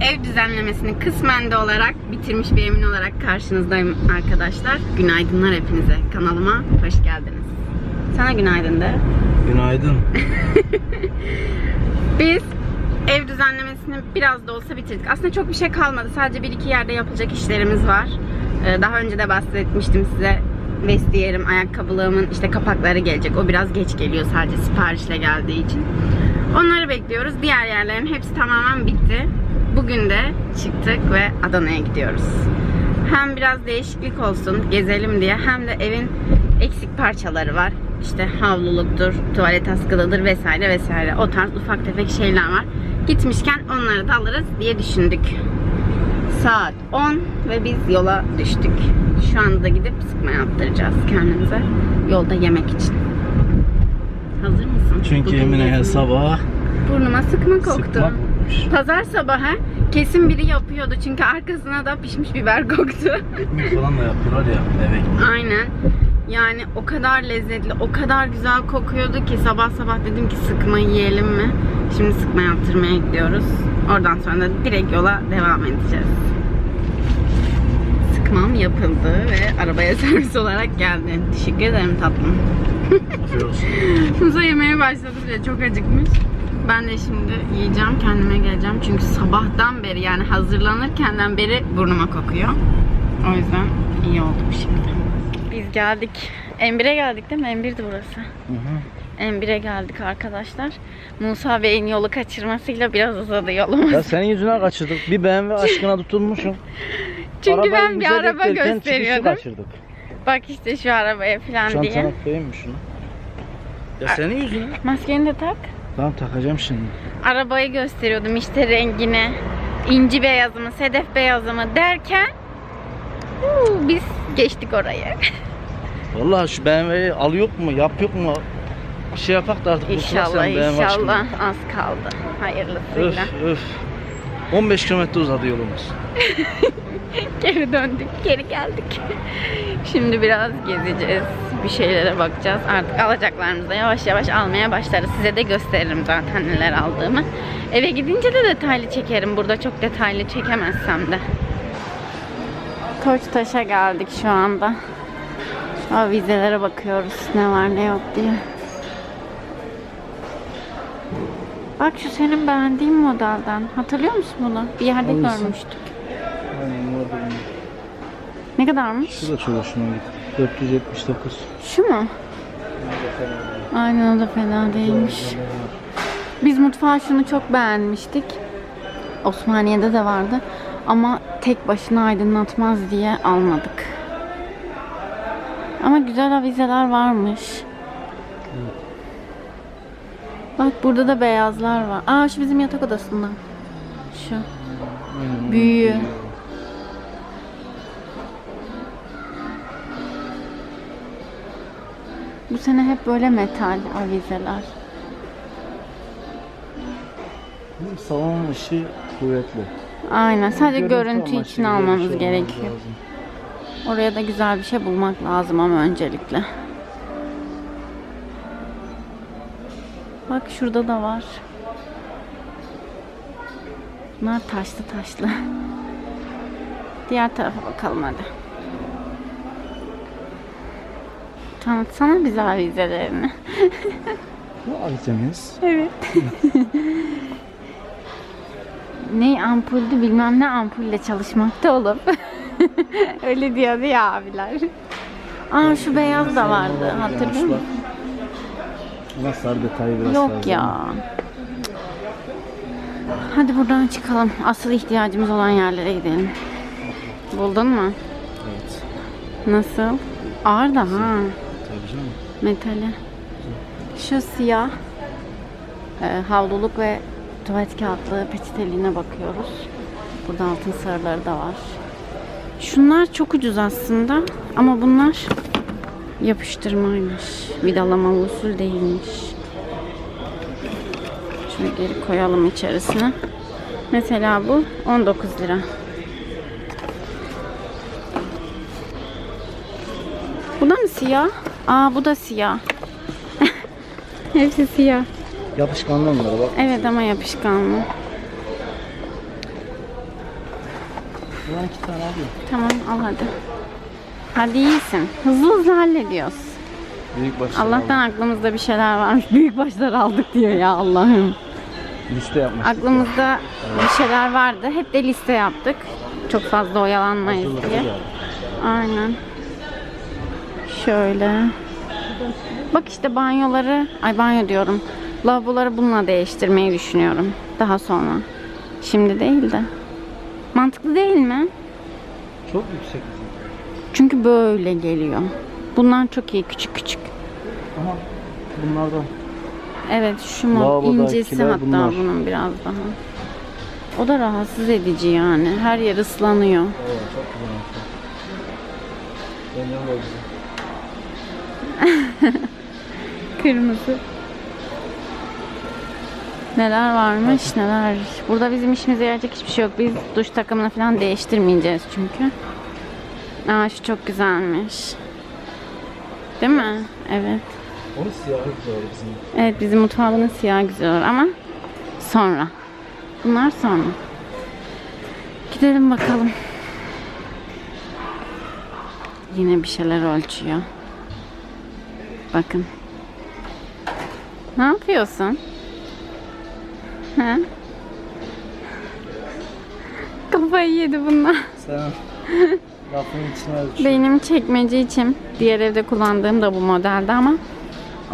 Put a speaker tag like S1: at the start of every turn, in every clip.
S1: ev düzenlemesini kısmen de olarak bitirmiş bir emin olarak karşınızdayım arkadaşlar. Günaydınlar hepinize. Kanalıma hoş geldiniz. Sana günaydın de.
S2: Günaydın.
S1: Biz ev düzenlemesini biraz da olsa bitirdik. Aslında çok bir şey kalmadı. Sadece bir iki yerde yapılacak işlerimiz var. Ee, Daha önce de bahsetmiştim size. Vestiyerim, ayakkabılığımın işte kapakları gelecek. O biraz geç geliyor sadece siparişle geldiği için. Onları bekliyoruz. Diğer yerlerin hepsi tamamen bitti. Bugün de çıktık ve Adana'ya gidiyoruz. Hem biraz değişiklik olsun, gezelim diye hem de evin eksik parçaları var. İşte havluluktur, tuvalet askılıdır vesaire vesaire. O tarz ufak tefek şeyler var. Gitmişken onları da alırız diye düşündük. Saat 10 ve biz yola düştük. Şu anda gidip sıkma yaptıracağız kendimize. Yolda yemek için. Hazır mısın?
S2: Çünkü
S1: Bugün
S2: Emine
S1: gezmeye.
S2: sabah
S1: Burnuma sıkma koktu.
S2: sıkma kokmuş.
S1: Pazar sabahı kesin biri yapıyordu çünkü arkasına da pişmiş biber koktu.
S2: Ekmek falan da yapıyorlar ya eve.
S1: Aynen. Yani o kadar lezzetli, o kadar güzel kokuyordu ki sabah sabah dedim ki sıkma yiyelim mi? Şimdi sıkma yaptırmaya gidiyoruz. Oradan sonra da direkt yola devam edeceğiz. Sıkmam yapıldı ve arabaya servis olarak geldi. Teşekkür ederim tatlım. Musa yemeye başladı bile çok acıkmış. Ben de şimdi yiyeceğim kendime geleceğim çünkü sabahtan beri yani hazırlanırkenden beri burnuma kokuyor. O yüzden iyi oldu bu şimdi. Biz geldik. M1'e geldik değil mi? M1'di burası.
S2: Hı hı.
S1: M1'e geldik arkadaşlar. Musa Bey'in yolu kaçırmasıyla biraz uzadı yolumuz.
S2: Ya senin yüzünden kaçırdık. Bir BMW aşkına tutulmuşum.
S1: Çünkü
S2: Arabayı
S1: ben bir araba gösteriyordum. Bak işte şu arabaya falan
S2: Çantana
S1: diye.
S2: koyayım mı şunu? Ya senin yüzünden.
S1: Maskeni de tak.
S2: Tamam takacağım şimdi.
S1: arabayı gösteriyordum işte rengini. inci beyazı mı, sedef beyazı mı derken huu, biz geçtik orayı.
S2: Vallahi şu BMW'yi al yok mu yap yok mu? Bir şey yapak da artık
S1: İnşallah inşallah az kaldı. Hayırlısıyla.
S2: Öf öf. 15 kilometre uzadı yolumuz.
S1: Geri döndük, geri geldik. Şimdi biraz gezeceğiz. Bir şeylere bakacağız. Artık alacaklarımızı yavaş yavaş almaya başlarız. Size de gösteririm zaten neler aldığımı. Eve gidince de detaylı çekerim. Burada çok detaylı çekemezsem de. Koçtaş'a geldik şu anda. Şu an vizelere bakıyoruz. Ne var ne yok diye. Bak şu senin beğendiğin modelden. Hatırlıyor musun bunu? Bir yerde
S2: Hangisi?
S1: görmüştük. Ne kadarmış?
S2: Şu da çok hoşuma gitti. 479.
S1: Şu mu? Aynen o da fena değilmiş. Biz mutfağa şunu çok beğenmiştik. Osmaniye'de de vardı. Ama tek başına aydınlatmaz diye almadık. Ama güzel avizeler varmış. Bak burada da beyazlar var. Aa şu bizim yatak odasında. Şu. Büyüğü. Bu sene hep böyle metal avizeler.
S2: Salon ışığı kuvvetli.
S1: Aynen. Sadece görüntü,
S2: amaçlı
S1: için almamız
S2: şey
S1: gerekiyor.
S2: lazım.
S1: Oraya da güzel bir şey bulmak lazım ama öncelikle. Bak şurada da var. Bunlar taşlı taşlı. Diğer tarafa bakalım hadi. Tanıtsana bize avizelerini.
S2: Bu avizemiz.
S1: Evet. ne ampuldü bilmem ne ampulle çalışmakta olup. Öyle diyordu ya abiler. Aa şu beyaz da vardı hatırlıyor musun?
S2: Ama sarı detayı biraz
S1: Yok ya. Hadi buradan çıkalım. Asıl ihtiyacımız olan yerlere gidelim. Buldun mu?
S2: Evet.
S1: Nasıl? Ağır da ha. Metali. Şu siyah e, havluluk ve tuvalet kağıtlı peçeteliğine bakıyoruz. Burada altın sarıları da var. Şunlar çok ucuz aslında ama bunlar yapıştırmaymış. Vidalamalı usul değilmiş. Şöyle geri koyalım içerisine. Mesela bu 19 lira. Bu da mı siyah? Aa bu da siyah. Hepsi siyah.
S2: Yapışkanlı onlara bak.
S1: Evet ama yapışkanlı.
S2: Buradan iki tane alıyorum.
S1: Tamam al hadi. Hadi iyisin. Hızlı hızlı hallediyoruz.
S2: Büyük baş.
S1: Allah'tan aklımızda bir şeyler varmış. Büyük başlar aldık diyor ya Allah'ım.
S2: Liste yapmış.
S1: Aklımızda bir şeyler vardı. Hep de liste yaptık. Çok fazla oyalanmayız diye. Aynen. Şöyle. Bak işte banyoları, ay banyo diyorum. Lavaboları bununla değiştirmeyi düşünüyorum. Daha sonra. Şimdi değil de. Mantıklı değil mi?
S2: Çok yüksek.
S1: Çünkü böyle geliyor. Bunlar çok iyi küçük küçük.
S2: Ama bunlardan.
S1: Evet şu mod incesi hatta
S2: bunlar.
S1: bunun biraz daha. O da rahatsız edici yani. Her yer ıslanıyor.
S2: Evet çok güzel. Benim de güzel.
S1: Kırmızı. Neler varmış neler. Burada bizim işimize yarayacak hiçbir şey yok. Biz duş takımını falan değiştirmeyeceğiz çünkü. Aa şu çok güzelmiş. Değil mi? Evet.
S2: Onun siyahı güzel bizim.
S1: Evet bizim mutfağının siyah güzel ama sonra. Bunlar sonra. Gidelim bakalım. Yine bir şeyler ölçüyor. Bakın. Ne yapıyorsun? Ha? Kafayı yedi bunlar.
S2: Sen lafın içine düşün.
S1: Benim çekmece için diğer evde kullandığım da bu modeldi ama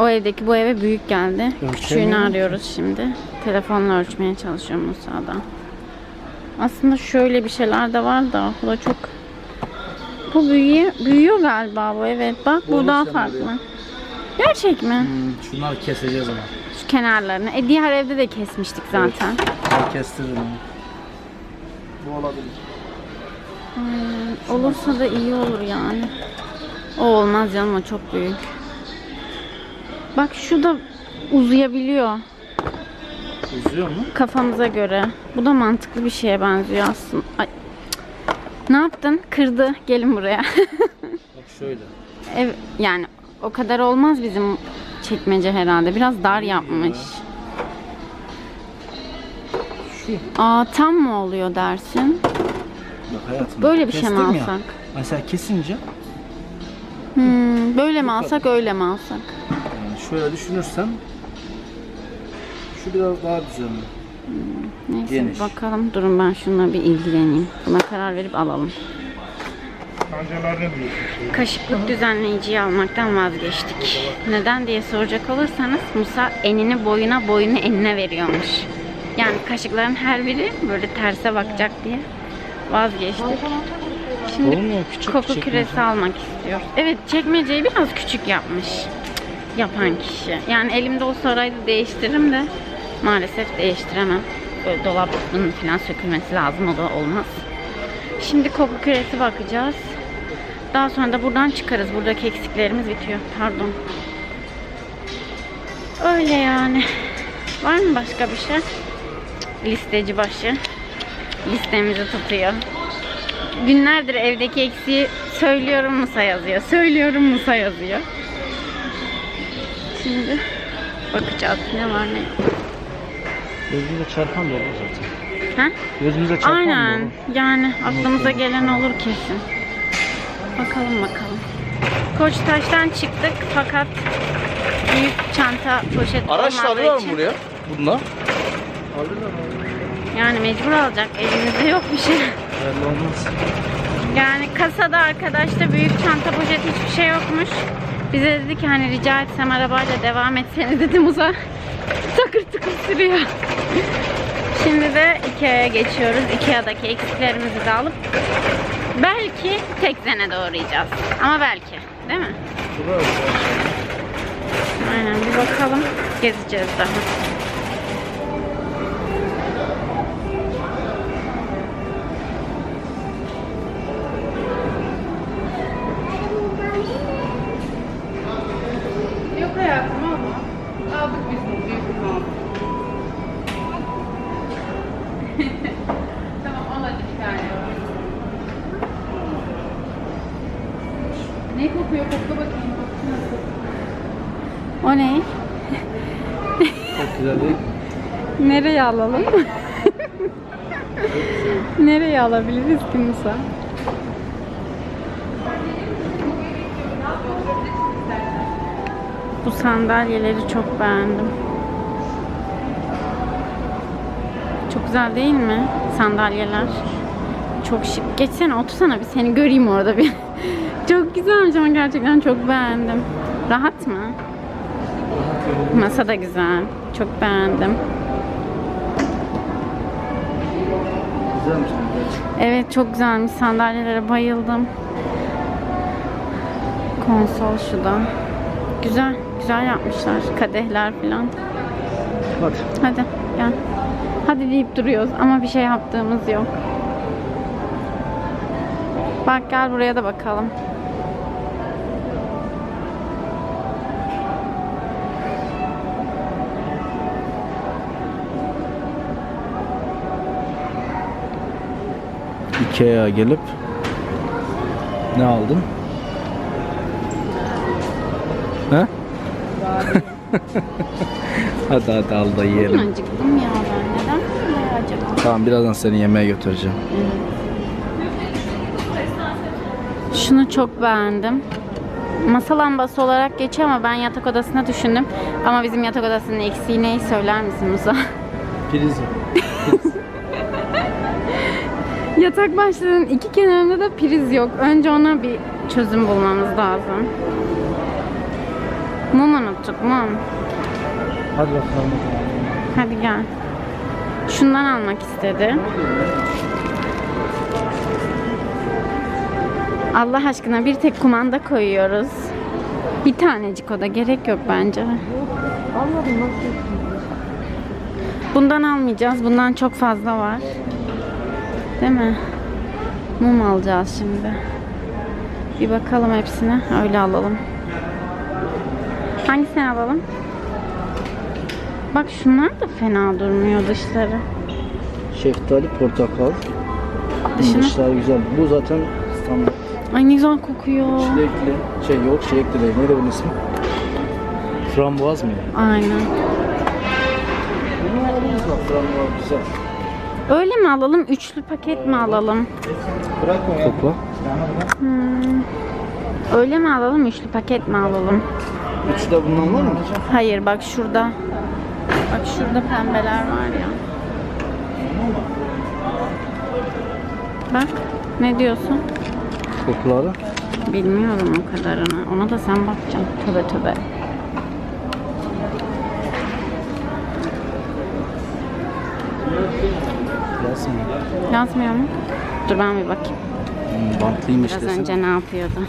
S1: o evdeki bu eve büyük geldi.
S2: Ölçemiyor
S1: Küçüğünü
S2: musun?
S1: arıyoruz şimdi. Telefonla ölçmeye çalışıyorum Musa'da. Aslında şöyle bir şeyler de var da bu da çok bu büyüyor, büyüyor galiba bu evet bak bu
S2: Doğru
S1: daha farklı.
S2: oraya.
S1: Gerçek mi?
S2: Hmm, şunları keseceğiz ama.
S1: Şu kenarlarını. E diğer evde de kesmiştik zaten.
S2: Ben kestiririm. Bu olabilir.
S1: Hmm, olursa da iyi olur yani. O olmaz canım o çok büyük. Bak şu da uzayabiliyor.
S2: Uzuyor mu?
S1: kafamıza göre. Bu da mantıklı bir şeye benziyor aslında. Ay. Ne yaptın? Kırdı. Gelin buraya.
S2: Bak şöyle.
S1: Ev, yani o kadar olmaz bizim çekmece herhalde. Biraz dar yapmış.
S2: Şu.
S1: Aa tam mı oluyor dersin?
S2: Bak hayatım.
S1: Böyle bir şey mi
S2: kestim ya.
S1: alsak?
S2: Mesela kesince
S1: Hmm, böyle mi alsak öyle mi alsak?
S2: yani şöyle düşünürsem şu biraz daha düzenli.
S1: Neyse
S2: Geniş.
S1: bakalım. Durun ben şununla bir ilgileneyim. Buna karar verip alalım.
S3: Kancalar ne diyorsun?
S1: Kaşıklık düzenleyiciyi almaktan vazgeçtik. Neden diye soracak olursanız Musa enini boyuna boyunu enine veriyormuş. Yani kaşıkların her biri böyle terse bakacak diye vazgeçtik. Şimdi
S2: Olmuyor küçük
S1: koku küresi almak istiyor. Evet çekmeceyi biraz küçük yapmış yapan kişi. Yani elimde o saraydı değiştiririm de maalesef değiştiremem. Böyle dolabın falan sökülmesi lazım o da olmaz. Şimdi koku küresi bakacağız. Daha sonra da buradan çıkarız. Buradaki eksiklerimiz bitiyor. Pardon. Öyle yani. Var mı başka bir şey? Listeci başı. Listemizi tutuyor. Günlerdir evdeki eksiği söylüyorum Musa yazıyor. Söylüyorum Musa yazıyor. Şimdi bakacağız ne var ne yok.
S2: Gözümüze çarpan da olur zaten.
S1: Ha?
S2: Gözümüze çarpan da
S1: Aynen.
S2: olur.
S1: Yani aklımıza gelen olur kesin. Bakalım bakalım. Koçtaş'tan çıktık fakat büyük çanta poşet
S2: Araç da alıyorlar
S1: için
S2: mı buraya? Bununla. Alıyorlar mı?
S1: yani mecbur alacak. Elimizde yok bir şey.
S2: Belli olmaz.
S1: Yani kasada arkadaşta büyük çanta poşet hiçbir şey yokmuş. Bize dedi ki hani rica etsem arabayla devam etseniz dedim uza. Takır tıkır sürüyor. Şimdi de Ikea'ya geçiyoruz. Ikea'daki eksiklerimizi de alıp belki Tekzen'e de uğrayacağız. Ama belki. Değil mi? Aynen bir bakalım. Gezeceğiz daha. Nereye alalım? Nereye alabiliriz ki Musa? Bu sandalyeleri çok beğendim. Çok güzel değil mi? Sandalyeler. Çok şık. Geçsene otursana bir seni göreyim orada bir. çok güzelmiş ama gerçekten çok beğendim. Rahat mı? Masa da güzel. Çok beğendim.
S2: Güzelmiş.
S1: Evet çok güzelmiş. Sandalyelere bayıldım. Konsol şu da. Güzel. Güzel yapmışlar. Kadehler falan.
S2: Hadi.
S1: Hadi gel. Hadi deyip duruyoruz ama bir şey yaptığımız yok. Bak gel buraya da bakalım.
S2: Ikea'ya gelip ne aldın? He? hadi hadi al da yiyelim.
S1: Acıktım ya ben. Neden böyle acaba?
S2: Tamam birazdan seni yemeğe götüreceğim.
S1: Şunu çok beğendim. Masa lambası olarak geçiyor ama ben yatak odasına düşündüm. Ama bizim yatak odasının eksiği neyi söyler misin Musa?
S2: Priz.
S1: Yatak başlığının iki kenarında da priz yok. Önce ona bir çözüm bulmamız lazım. Mum unuttuk mum.
S2: Hadi bakalım.
S1: Hadi gel. Şundan almak istedi. Allah aşkına bir tek kumanda koyuyoruz. Bir tanecik o da gerek yok bence. Bundan almayacağız. Bundan çok fazla var. Değil mi? Mum alacağız şimdi. Bir bakalım hepsine. Öyle alalım. Hangisini alalım? Bak şunlar da fena durmuyor dışları.
S2: Şeftali, portakal.
S1: Dışını-
S2: Dışlar güzel. Bu zaten standart.
S1: Ay ne güzel kokuyor.
S2: Çilekli. Şey yok çilekli değil. Neydi bunun ismi? Frambuaz mı?
S1: Aynen.
S2: Bunu alabiliriz bak. Frambuaz güzel.
S1: Öyle mi alalım? Üçlü paket mi alalım?
S3: Bırak onu ya.
S2: Kokla.
S1: Hmm. Öyle mi alalım? Üçlü paket mi alalım?
S2: Üçte bundan var mı?
S1: Hayır bak şurada. Bak şurada pembeler var ya. Bak ne diyorsun?
S2: Kokuları.
S1: Bilmiyorum o kadarını. Ona da sen bakacaksın. Töbe töbe.
S2: Yazmıyor.
S1: Yazmıyor mu? Dur ben bir bakayım.
S2: Hmm, bantlıymış
S1: Biraz
S2: desene.
S1: önce ne yapıyordu?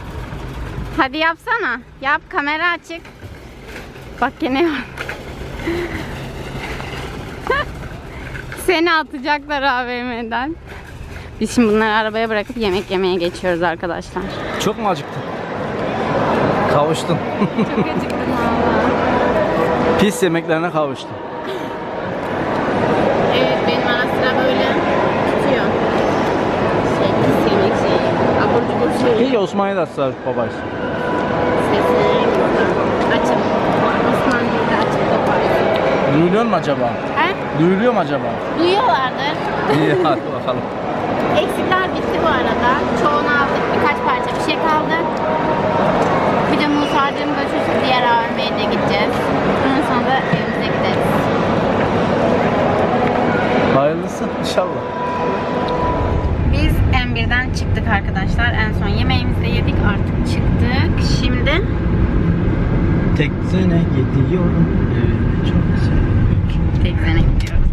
S1: Hadi yapsana. Yap kamera açık. Bak gene. Seni atacaklar AVM'den. Biz şimdi bunları arabaya bırakıp yemek yemeye geçiyoruz arkadaşlar.
S2: Çok mu acıktın? Kavuştun.
S1: Çok acıktım valla.
S2: Pis yemeklerine kavuştun.
S1: Evet benim ara sıra böyle tutuyor. Şey pis yemek şeyi. Abur şeyi.
S2: İyi Osmanlı'da atsa babası.
S1: Sesini açıp. Osman Bey'de açıp yaparsın.
S2: Duyuluyor mu acaba?
S1: He?
S2: Duyuluyor mu acaba?
S1: Duyuyorlardır.
S2: İyi hadi bakalım.
S1: Eksikler bitti bu arada. Çoğunu aldık. Birkaç parça bir şey kaldı. Bir de Musa'cığım götürsün diğer AVM'ye de gideceğiz. Ondan sonra da evimize gideriz.
S2: Hayırlısı inşallah.
S1: Biz M1'den çıktık arkadaşlar. En son yemeğimizi de yedik. Artık çıktık. Şimdi
S2: Tek sene gidiyorum. Evet, çok güzel.
S1: Tekzene gidiyoruz.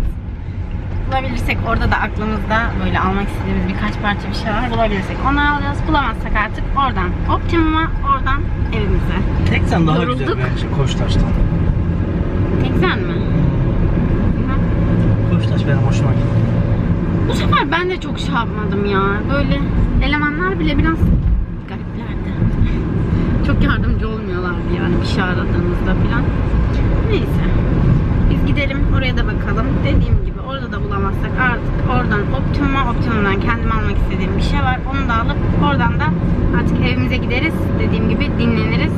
S1: Bulabilirsek orada da aklımızda böyle almak istediğimiz birkaç parça bir şey var. Bulabilirsek onu alacağız. Bulamazsak artık oradan Optimum'a, oradan evimize.
S2: Tek sen daha
S1: Yorulduk.
S2: güzel bence Koçtaş'tan.
S1: Tekzen mi?
S2: Koçtaş benim hoşuma gitti.
S1: Bu sefer ben de çok şey yapmadım ya. Böyle elemanlar bile biraz gariplerdi. çok yardımcı olmuyorlardı yani bir şey aradığımızda falan. Neyse. Biz gidelim oraya da bakalım. Dediğim gibi orada da bulamazsak artık oradan Optimum'a Optimum'dan kendim almak istediğim bir şey var. Onu da alıp oradan da artık evimize gideriz. Dediğim gibi dinleniriz.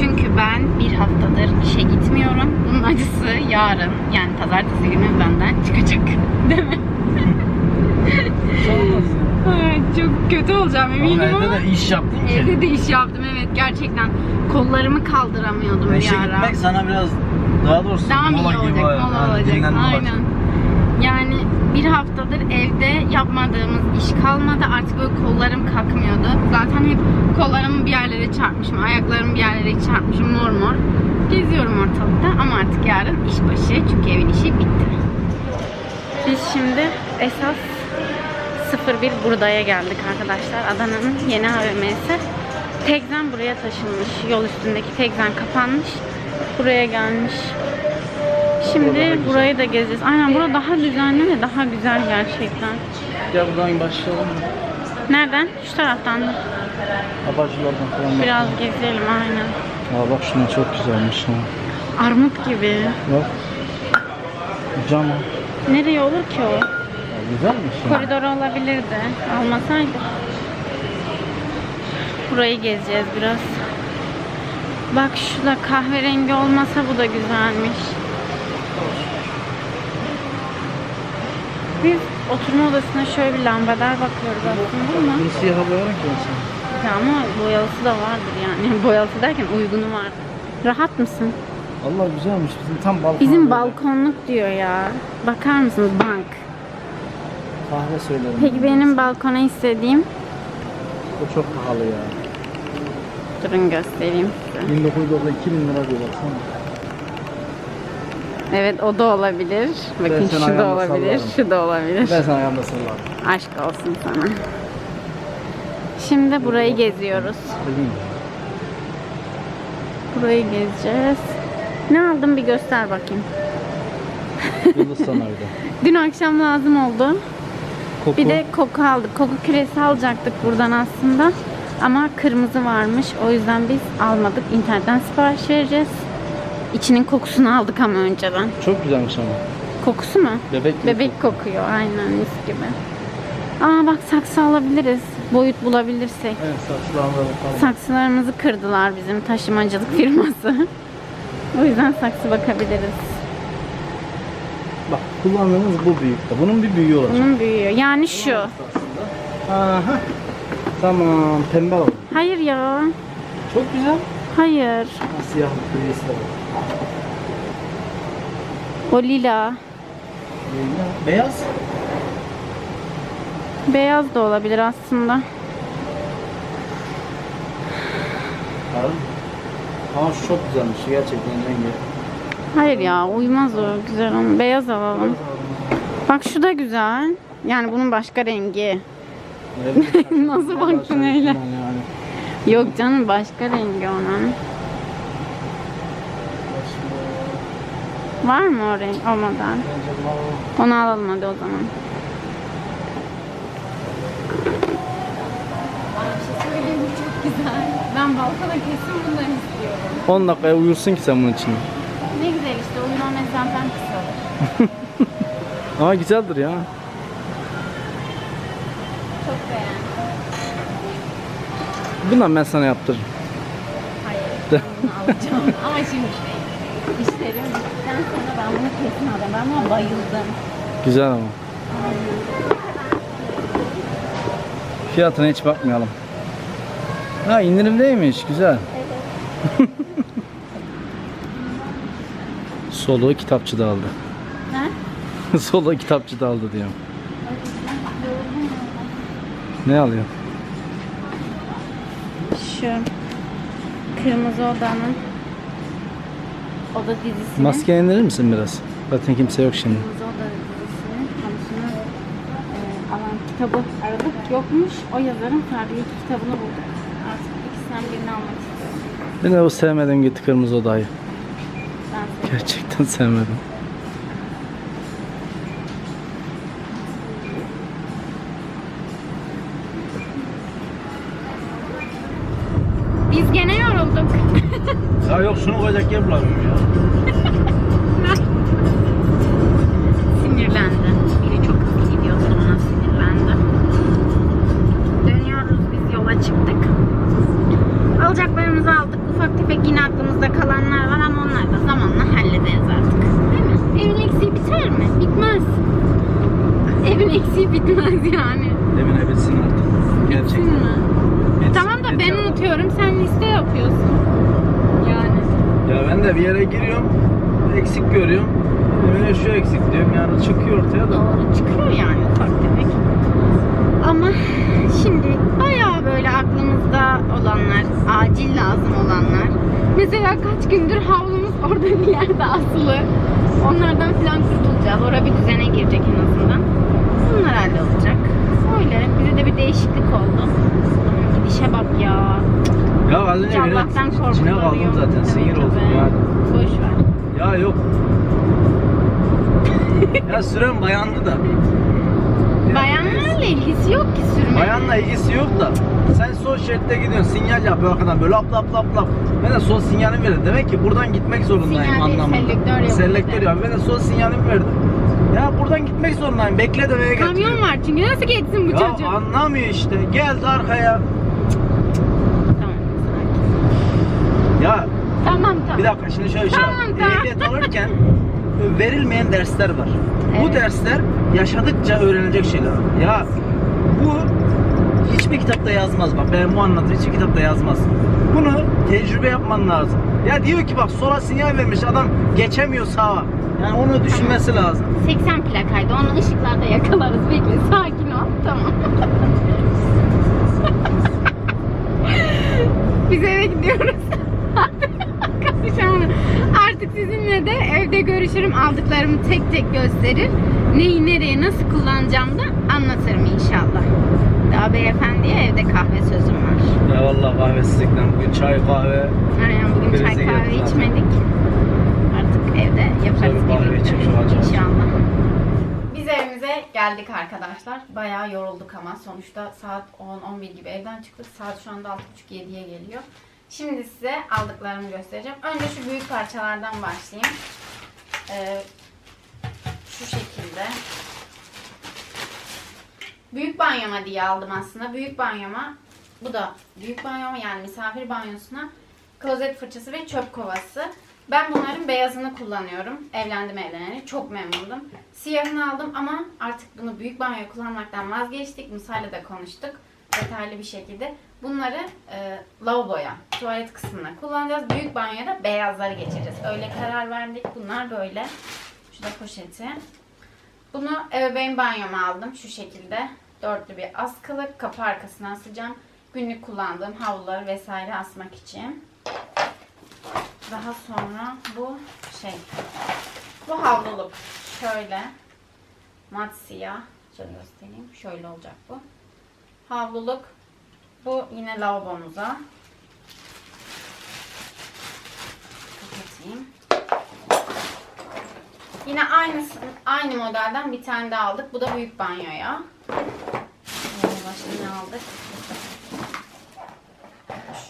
S1: Çünkü ben bir haftadır işe gitmiyorum. Bunun acısı yarın yani pazartesi günü benden çıkacak. Değil mi? Ay, çok kötü olacağım eminim ama.
S2: evde de iş yaptın ki.
S1: Evde de iş yaptım evet gerçekten. Kollarımı kaldıramıyordum bir
S2: İşe
S1: ara.
S2: gitmek sana biraz daha doğrusu
S1: Daha mı iyi
S2: mola
S1: olacak?
S2: gibi
S1: Mola olacak.
S2: dinlenme olacak.
S1: Aynen. Bir haftadır evde yapmadığımız iş kalmadı. Artık böyle kollarım kalkmıyordu. Zaten hep kollarımı bir yerlere çarpmışım. Ayaklarımı bir yerlere çarpmışım mor mor. Geziyorum ortalıkta ama artık yarın iş başı. Çünkü evin işi bitti. Biz şimdi esas 01 Burda'ya geldik arkadaşlar. Adana'nın yeni AVM'si. Tegzen buraya taşınmış. Yol üstündeki Tegzen kapanmış. Buraya gelmiş. Şimdi burayı da gezeceğiz. Aynen bura daha düzenli ve daha güzel gerçekten.
S2: Gel buradan başlayalım mı?
S1: Nereden? Şu taraftan da.
S2: Abacılardan falan.
S1: Biraz gezelim aynen.
S2: Aa bak şuna çok güzelmiş ha.
S1: Armut gibi.
S2: Bak. Cam.
S1: Nereye olur ki o?
S2: güzelmiş ya.
S1: Koridor olabilirdi. Almasaydık. Burayı gezeceğiz biraz. Bak şu da kahverengi olmasa bu da güzelmiş. Biz oturma odasına şöyle bir lambader bakıyoruz aslında ama
S2: Bunu siyah boyarım ki.
S1: Ya ama boyalısı da vardır yani. Boyalısı derken uygunu var. Rahat mısın?
S2: Allah güzelmiş. Bizim tam balkon.
S1: Bizim balkonluk diyor ya. Bakar mısınız bank?
S2: Kahve söylerim.
S1: Peki benim balkona istediğim
S2: O çok pahalı ya.
S1: durun göstereyim size.
S2: 1990 2000 lira diyor baksana.
S1: Evet o da olabilir. Bakın
S2: sana
S1: şu da olabilir,
S2: sallarım.
S1: şu da olabilir.
S2: Ben sana ayağımda sallarım.
S1: Aşk olsun sana. Şimdi burayı geziyoruz.
S2: Bilmiyorum.
S1: Burayı gezeceğiz. Ne aldım bir göster bakayım.
S2: Yıldız sana bir de.
S1: Dün akşam lazım oldu.
S2: Koku.
S1: Bir de koku aldık. Koku küresi alacaktık buradan aslında. Ama kırmızı varmış. O yüzden biz almadık. İnternetten sipariş vereceğiz. İçinin kokusunu aldık ama önceden.
S2: Çok güzelmiş ama.
S1: Kokusu mu?
S2: Bebek gibi
S1: Bebek kokuyor. Aynen mis gibi. Aa bak saksı alabiliriz. Boyut bulabilirsek.
S2: Evet saçlarına bakalım.
S1: Saksılarımızı kırdılar bizim taşımacılık firması. o yüzden saksı bakabiliriz.
S2: Bak kullandığımız bu büyükte. Bunun bir büyüğü olacak.
S1: Bunun büyüyor. Yani şu.
S2: Aha. Tamam pembe alalım.
S1: Hayır ya.
S2: Çok güzel.
S1: Hayır.
S2: Ha, siyah de var.
S1: O lila.
S2: Beyaz.
S1: Beyaz da olabilir aslında.
S2: Harbi. Ama şu çok güzelmiş gerçekten rengi.
S1: Hayır ya uymaz o güzel onu. Beyaz alalım. Bak şu da güzel. Yani bunun başka rengi. Nasıl baktın öyle?
S2: Yani.
S1: Yok canım başka rengi onun. Var mı o renk? O model. Onu alalım hadi o zaman. çok güzel. Ben balkona kesin bundan istiyorum.
S2: 10 dakikaya uyursun ki sen bunun için.
S1: Ne güzel işte uyuma mesafen kısalır.
S2: Ama güzeldir ya.
S1: Çok beğendim.
S2: Bundan ben sana yaptırırım.
S1: Hayır. Bunu alacağım. Ama şimdi şey. İşlerim bittikten sonra ben bunu kesin alacağım. Ben buna bayıldım.
S2: Güzel ama. Fiyatına hiç bakmayalım. Ha indirimdeymiş güzel. Soluğu kitapçıda aldı.
S1: Ne?
S2: Soluğu kitapçıda aldı diyorum. Ne alıyor?
S1: Şu Kırmızı Oda'nın Oda dizisinin
S2: Maske indirir misin biraz? Zaten kimse yok şimdi.
S1: Kırmızı Oda dizisinin konusunu e, alan kitabı aradık. Yokmuş. O yazarın tarihi kitabını bulduk. Artık ikisinden birini almak istiyorum.
S2: Ben de o sevmedim gitti kırmızı odayı.
S1: Ben.
S2: Gerçekten sevmedim. Şunu koyacak yer bulamıyorum ya.
S1: Sinirlendi. Biri çok hızlı gidiyordu ona sinirlendi. Dönüyoruz biz yola çıktık. Alacaklarımızı aldık. Ufak tefek yine aklımızda kalanlar var ama onları da zamanla hallederiz artık. Değil mi? Evin eksiği biter mi? Bitmez. Evin eksiği bitmez yani.
S2: Emine bitsin artık. Gerçekten.
S1: Bitsin mi?
S2: Bitsin,
S1: Tamam da ben unutuyorum. Sen liste yapıyorsun.
S2: Ya ben de bir yere giriyorum. Eksik görüyorum. Emine şu eksik diyorum yani çıkıyor ortaya da.
S1: Doğru çıkıyor yani ufak tefek. Ama şimdi bayağı böyle aklımızda olanlar, acil lazım olanlar. Mesela kaç gündür havlumuz orada bir yerde asılı. Onlardan falan kurtulacağız. Orada bir düzene girecek en azından. Bunlar hallolacak. Öyle. Bize de bir değişiklik oldu. Gidişe bak ya.
S2: Ya az önce biraz
S1: Allah'tan
S2: içine
S1: korkulur
S2: kaldım
S1: yok.
S2: zaten. Sinir oldum ya.
S1: Boş ver.
S2: Ya yok. ya süren bayandı da. Ya
S1: Bayanlarla ilgisi yok ki sürmenin.
S2: Bayanla ilgisi yok da. Sen sol şeritte gidiyorsun. Sinyal yapıyor arkadan böyle lap lap lap lap. Ben de sol sinyalimi verdim. Demek ki buradan gitmek zorundayım
S1: Sinyal değil,
S2: anlamında.
S1: selektör yapıyor.
S2: Selektör ya. Ben de sol sinyalimi verdim. Ya buradan gitmek zorundayım. Bekle de eve.
S1: Kamyon var çünkü nasıl geçsin bu
S2: Ya
S1: çocuk?
S2: anlamıyor işte. Geldi arkaya.
S1: Tamam.
S2: Ya
S1: Tamam tamam.
S2: bir dakika şimdi şöyle şey var.
S1: Tamam, tamam.
S2: Ehliyet alırken verilmeyen dersler var. Bu
S1: Evet.
S2: dersler yaşadıkça öğrenilecek şeyler. Ya bu hiçbir kitapta yazmaz bak. Ben bu anlatım hiçbir kitapta yazmaz. Bunu tecrübe yapman lazım. Ya diyor ki bak sola sinyal vermiş adam geçemiyor sağa. Yani onu düşünmesi lazım.
S1: 80 plakaydı. Onu ışıklarda yakalarız. Bekle sakin ol. Tamam. Biz eve gidiyoruz. Artık sizinle de evde görüşürüm. Aldıklarımı tek tek gösterir. Neyi nereye nasıl kullanacağım da anlatırım inşallah. Daha beyefendiye evde kahve sözüm var.
S2: Ya vallahi kahvesizlikten bugün çay kahve
S1: Aynen bugün
S2: Krize
S1: çay kahve içmedik. Artık evde yaparız gibi. İnşallah. Biz evimize geldik arkadaşlar. Bayağı yorulduk ama sonuçta saat 10-11 gibi evden çıktık. Saat şu anda 6.30-7'ye geliyor. Şimdi size aldıklarımı göstereceğim. Önce şu büyük parçalardan başlayayım. Ee, şu şekilde. Büyük banyoma diye aldım aslında. Büyük banyoma bu da büyük banyoma yani misafir banyosuna klozet fırçası ve çöp kovası. Ben bunların beyazını kullanıyorum. Evlendim evleneli. Çok memnundum. Siyahını aldım ama artık bunu büyük banyoya kullanmaktan vazgeçtik. Musa'yla da konuştuk. Detaylı bir şekilde. Bunları e, lavaboya, tuvalet kısmına kullanacağız. Büyük banyoya da beyazları geçireceğiz. Öyle karar verdik. Bunlar böyle. Şurada poşeti. Bunu ebeveyn banyoma aldım şu şekilde. Dörtlü bir askılık. Kapı arkasına asacağım. Günlük kullandığım havluları vesaire asmak için. Daha sonra bu şey. Bu havluluk. Şöyle. Mat siyah. Şöyle göstereyim. Şöyle olacak bu. Havluluk. Bu yine lavabomuza. Kapatayım. Yine aynısı, aynı modelden bir tane daha aldık. Bu da büyük banyoya. Başka ne aldık?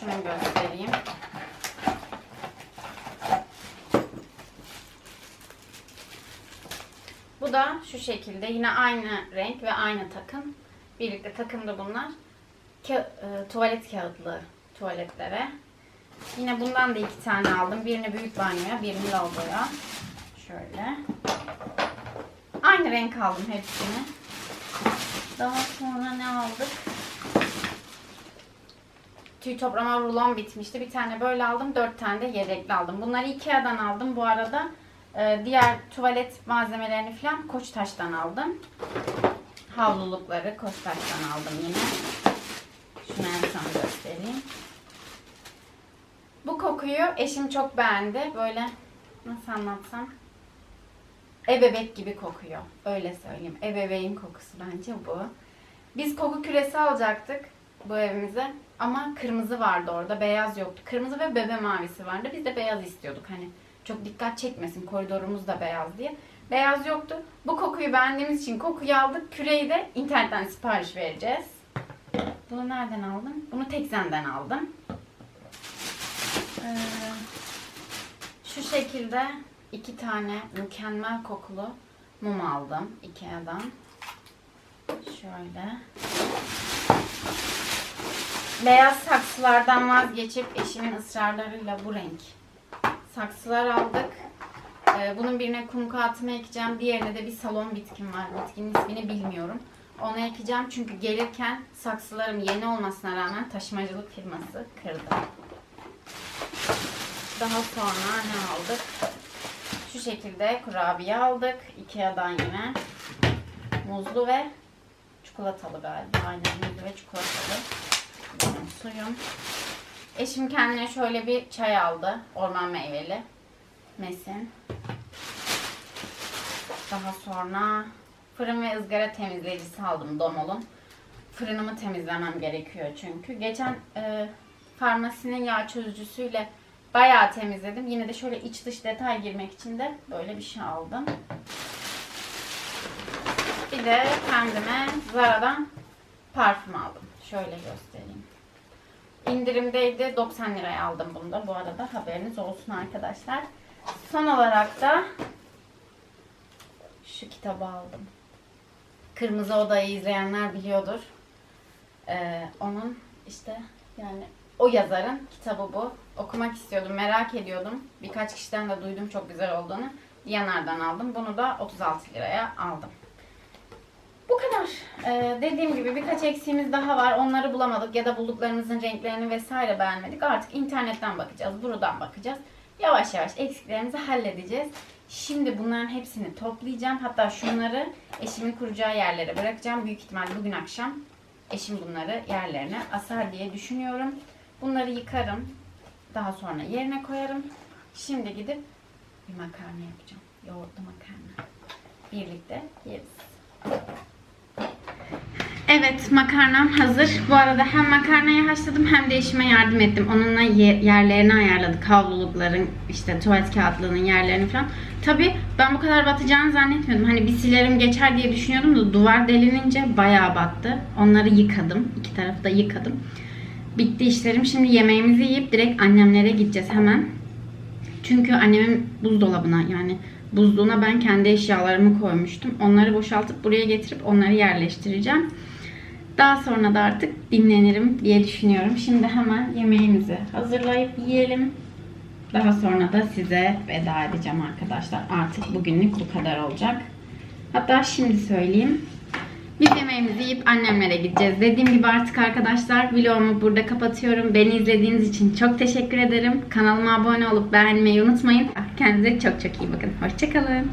S1: Şunu göstereyim. Bu da şu şekilde yine aynı renk ve aynı takım. Birlikte takımda bunlar. Ka- e, tuvalet kağıtlı tuvaletlere. Yine bundan da iki tane aldım. Birini büyük banyoya, birini lavaboya. Şöyle. Aynı renk aldım hepsini. Daha sonra ne aldık? Tüy toplama rulon bitmişti. Bir tane böyle aldım. Dört tane de yedekli aldım. Bunları Ikea'dan aldım. Bu arada e, diğer tuvalet malzemelerini falan Koçtaş'tan aldım. Havlulukları Koçtaş'tan aldım yine. Şunu en son göstereyim. Bu kokuyu eşim çok beğendi. Böyle nasıl anlatsam? Ebebek gibi kokuyor. Öyle söyleyeyim. Ebeveyn kokusu bence bu. Biz koku küresi alacaktık bu evimize. Ama kırmızı vardı orada. Beyaz yoktu. Kırmızı ve bebe mavisi vardı. Biz de beyaz istiyorduk. Hani çok dikkat çekmesin. Koridorumuz da beyaz diye. Beyaz yoktu. Bu kokuyu beğendiğimiz için kokuyu aldık. Küreyi de internetten sipariş vereceğiz. Bunu nereden aldım? Bunu Tekzen'den aldım. Ee, şu şekilde iki tane mükemmel kokulu mum aldım Ikea'dan. Şöyle. Beyaz saksılardan vazgeçip eşimin ısrarlarıyla bu renk saksılar aldık. Ee, bunun birine kum kağıtımı ekeceğim. Diğerine de bir salon bitkim var. Bitkinin ismini bilmiyorum. Onu ekeceğim çünkü gelirken saksılarım yeni olmasına rağmen taşımacılık firması kırdı. Daha sonra ne aldık? Şu şekilde kurabiye aldık. Ikea'dan yine. Muzlu ve çikolatalı galiba. Aynen muzlu ve çikolatalı. Benim suyum. Eşim kendine şöyle bir çay aldı. Orman meyveli. Mesin. Daha sonra fırın ve ızgara temizleyicisi aldım Domol'un. Fırınımı temizlemem gerekiyor çünkü. Geçen e, farmasinin yağ çözücüsüyle bayağı temizledim. Yine de şöyle iç dış detay girmek için de böyle bir şey aldım. Bir de kendime Zara'dan parfüm aldım. Şöyle göstereyim. İndirimdeydi. 90 liraya aldım bunu da. Bu arada haberiniz olsun arkadaşlar. Son olarak da şu kitabı aldım. Kırmızı Oda'yı izleyenler biliyordur. Ee, onun işte yani o yazarın kitabı bu. Okumak istiyordum, merak ediyordum. Birkaç kişiden de duydum çok güzel olduğunu. Diyanar'dan aldım. Bunu da 36 liraya aldım. Bu kadar. Ee, dediğim gibi birkaç eksiğimiz daha var. Onları bulamadık ya da bulduklarımızın renklerini vesaire beğenmedik. Artık internetten bakacağız, buradan bakacağız. Yavaş yavaş eksiklerimizi halledeceğiz. Şimdi bunların hepsini toplayacağım. Hatta şunları eşimin kuracağı yerlere bırakacağım. Büyük ihtimal bugün akşam eşim bunları yerlerine asar diye düşünüyorum. Bunları yıkarım. Daha sonra yerine koyarım. Şimdi gidip bir makarna yapacağım. Yoğurtlu makarna. Birlikte yeriz. Evet makarnam hazır. Bu arada hem makarnayı haşladım hem de eşime yardım ettim. Onunla ye- yerlerini ayarladık. Havlulukların, işte tuvalet kağıtlarının yerlerini falan. Tabi ben bu kadar batacağını zannetmiyordum. Hani bir silerim geçer diye düşünüyordum da duvar delinince bayağı battı. Onları yıkadım. İki tarafı da yıkadım. Bitti işlerim. Şimdi yemeğimizi yiyip direkt annemlere gideceğiz hemen. Çünkü annemin buzdolabına yani buzluğuna ben kendi eşyalarımı koymuştum. Onları boşaltıp buraya getirip onları yerleştireceğim. Daha sonra da artık dinlenirim diye düşünüyorum. Şimdi hemen yemeğimizi hazırlayıp yiyelim. Daha sonra da size veda edeceğim arkadaşlar. Artık bugünlük bu kadar olacak. Hatta şimdi söyleyeyim. Biz yemeğimizi yiyip annemlere gideceğiz. Dediğim gibi artık arkadaşlar vlogumu burada kapatıyorum. Beni izlediğiniz için çok teşekkür ederim. Kanalıma abone olup beğenmeyi unutmayın. Kendinize çok çok iyi bakın. Hoşçakalın.